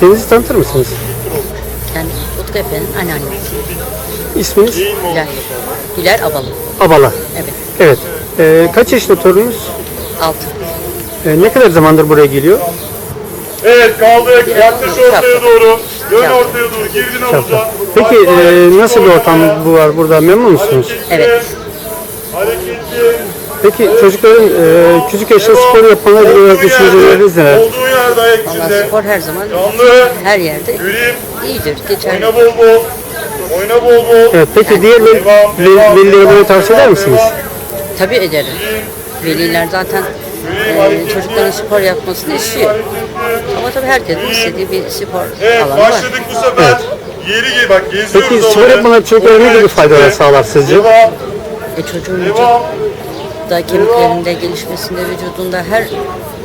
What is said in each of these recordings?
Kendinizi tanıtır mısınız? Kendisi Utku Efe'nin anneannesi. İsminiz? Hilal. Hilal Abalı. Abala. Evet. Evet. Ee, kaç yaşında torununuz? Altı. Ee, ne kadar zamandır buraya geliyor? Evet kaldık. Yaklaş ortaya doğru. Dön ortaya doğru. Girdin havuza. Peki e, nasıl bir ortam bu var burada? Memnun musunuz? Evet. Hareketli. Peki çocukların e, küçük yaşta spor yapmaları olarak düşünceleriniz neler? Olduğu yerde ayak Valla içinde. spor her zaman Canlı. her yerde Yürüyüm. iyidir. Geçer. Oyna bol bol. Oyna bol bol. Evet, peki diğer veli- Devam, devam, velilere devam, bunu tavsiye eder devam, misiniz? devam. Tabii ederim. Veliler zaten e, çocukların spor yapmasını istiyor. Ama tabii herkesin istediği bir spor Evet alanı var. başladık bu sefer. Yeri gel bak geziyoruz Peki spor oraya. yapmaları çocuklara ne gibi faydalar gitti. sağlar sizce? Devam. E, çocuğun Devam. vücudunda, kemiklerinde, gelişmesinde, vücudunda her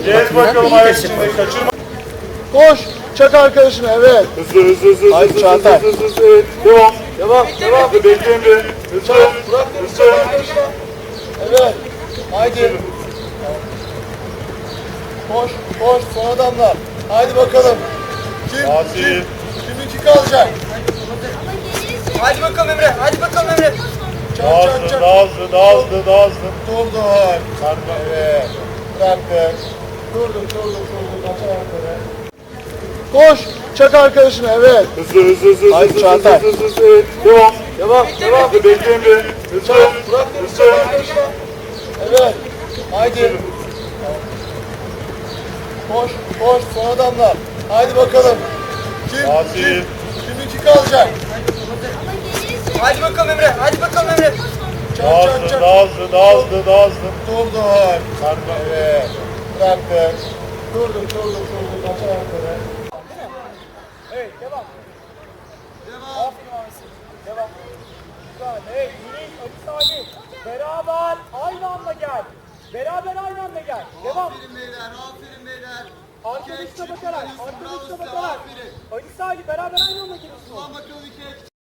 Gez bakımdan bakalım iyidir ayak spor. içinde. Kaçırma. Koş. Çak arkadaşını evet. Hızlı hızlı hızlı Haydi hızlı Çağatay. hızlı hızlı hızlı. Evet, Devam. Devam. Devam. Bekle Emre. Hızlı. Hızlı. Evet. Haydi. Koş. Koş. Son adamlar. Haydi bakalım. Kim? Fatih. Kim? Kiminki kalacak? Hadi bakalım Emre, hadi bakalım Emre. Çak Daha çak hızlı, çak. daha hızlı, daha hızlı, daha hızlı. Durdun. Evet. Bıraktık. Durdun, durdun, durdun. Kaç ayakları. Koş. Çak arkadaşını evet. Hızlı hızlı hızlı Haydi hızlı Çağatay. hızlı hızlı hızlı. Evet, Devam. Devam. Devam. Bekle Emre. Hızlı. Bırak. Hızlı. Evet. Haydi. Koş. Koş. Son adamlar. Haydi bakalım. Kim? Fatih. Kim? Kiminki kalacak? Hadi bakalım Emre, hadi bakalım Emre. Çak Daha çak hızlı, çak. daha hızlı, daha hızlı, daha hızlı. Durdun. Evet. Bıraktık. Durdun, durdun, durdun. Kaç ayakları. Evet, devam. Devam. Devam. Güzel. Hey, Yunus, Ali Salih. Beraber aynı anda gel. Beraber aynı anda gel. Devam. Aferin beyler, aferin beyler. Arkadaşına bakarak, arkadaşına bakarak. Ali Salih beraber aynı anda geliyorsun. Ulan bakalım iki